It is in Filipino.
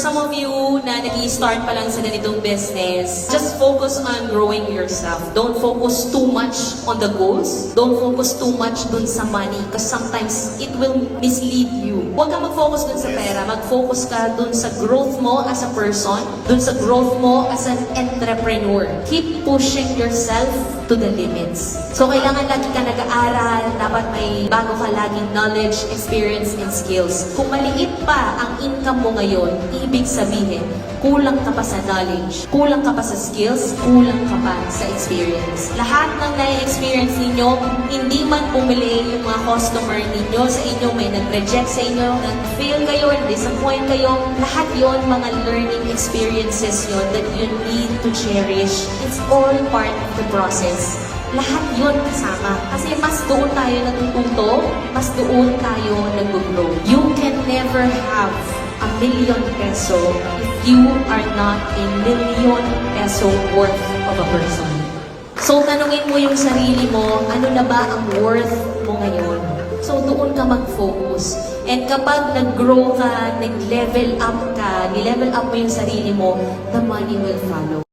some of you na nag start pa lang sa ganitong business, just focus on growing yourself. Don't focus too much on the goals. Don't focus too much dun sa money because sometimes it will mislead you. Huwag kang mag-focus dun sa pera. Mag-focus ka dun sa growth mo as a person, dun sa growth mo as an entrepreneur. Keep pushing yourself to the limits. So, kailangan lagi ka nag-aaral, dapat may bago ka laging knowledge, experience, and skills. Kung maliit pa ang income mo ngayon, ibig sabihin, kulang ka pa sa knowledge, kulang ka pa sa skills, kulang ka pa sa experience. Lahat ng na-experience ninyo, hindi man bumili yung mga customer ninyo sa inyo, may nag-reject sa inyo, nag-fail kayo, disappoint kayo, lahat yon mga learning experiences yon that you need to cherish. It's all part of the process. Lahat yon kasama. Kasi mas doon tayo natututo, mas doon tayo nag-grow. You can never have million peso if you are not a million peso worth of a person. So, tanungin mo yung sarili mo, ano na ba ang worth mo ngayon? So, doon ka mag-focus. And kapag nag-grow ka, nag-level up ka, ni-level up mo yung sarili mo, the money will follow.